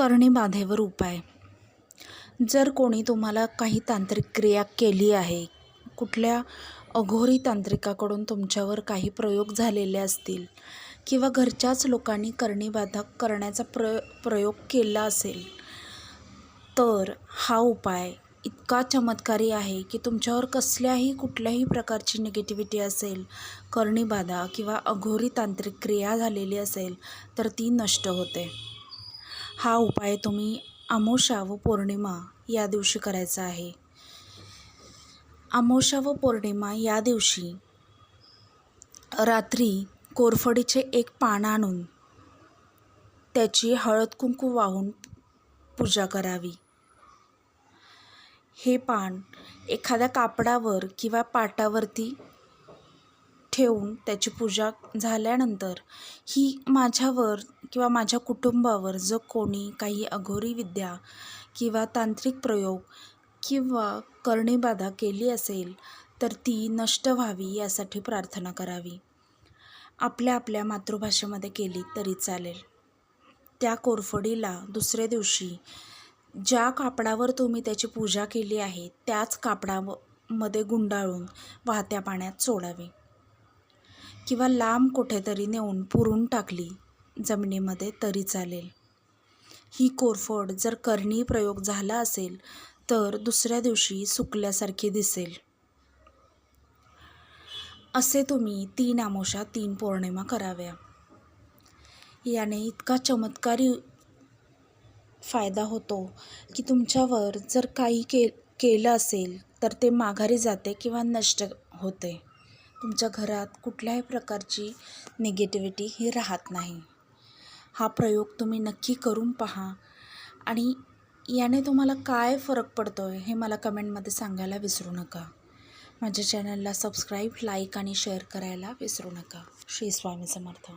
करणे बाधेवर उपाय जर कोणी तुम्हाला काही तांत्रिक क्रिया केली आहे कुठल्या अघोरी तांत्रिकाकडून तुमच्यावर काही प्रयोग झालेले असतील किंवा घरच्याच लोकांनी करणीबाधा करण्याचा प्र प्रयोग केला असेल तर हा उपाय इतका चमत्कारी आहे की तुमच्यावर कसल्याही कुठल्याही प्रकारची निगेटिव्हिटी असेल करणीबाधा किंवा अघोरी तांत्रिक क्रिया झालेली असेल तर ती नष्ट होते. हा उपाय तुम्ही आमोशा व पौर्णिमा या दिवशी करायचा आहे. आमोशा व पौर्णिमा या दिवशी रात्री कोरफडीचे एक पान आणून त्याची हळद कुंकू वाहून पूजा करावी. हे पान एखाद्या कापडावर किंवा पाटावरती ठेवून त्याची पूजा झाल्यानंतर ही माझ्यावर किंवा माझ्या कुटुंबावर जर कोणी काही अघोरी विद्या किंवा तांत्रिक प्रयोग किंवा करणीबाधा केली असेल तर ती नष्ट व्हावी यासाठी प्रार्थना करावी. आपल्या आपल्या मातृभाषेमध्ये केली तरी चालेल. त्या कोरफडीला दुसऱ्या दिवशी ज्या कापडावर तुम्ही त्याची पूजा केली आहे त्याच कापडामध्ये गुंडाळून वाहत्या पाण्यात सोडावी. किंवा लांब कुठेतरी नेऊन पुरून टाकली जमिनीमध्ये तरी चालेल. ही कोरफड जर करणी प्रयोग झाला असेल तर दुसऱ्या दिवशी सुकल्यासारखी दिसेल. असे तुम्ही तीन आमोशा तीन पौर्णिमा कराव्या. याने इतका चमत्कारी फायदा होतो की तुमच्यावर जर काही के केलं असेल तर ते माघारी जाते किंवा नष्ट होते. तुमच्या घरात कुठल्याही प्रकारची निगेटिव्हिटी ही राहत नाही. हा प्रयोग तुम्ही नक्की करून पहा. आणि याने तुम्हाला काय फरक पडतो आहे हे मला कमेंटमध्ये सांगायला विसरू नका. माझ्या चॅनलला सबस्क्राईब लाईक आणि शेअर करायला विसरू नका. श्री स्वामी समर्थ.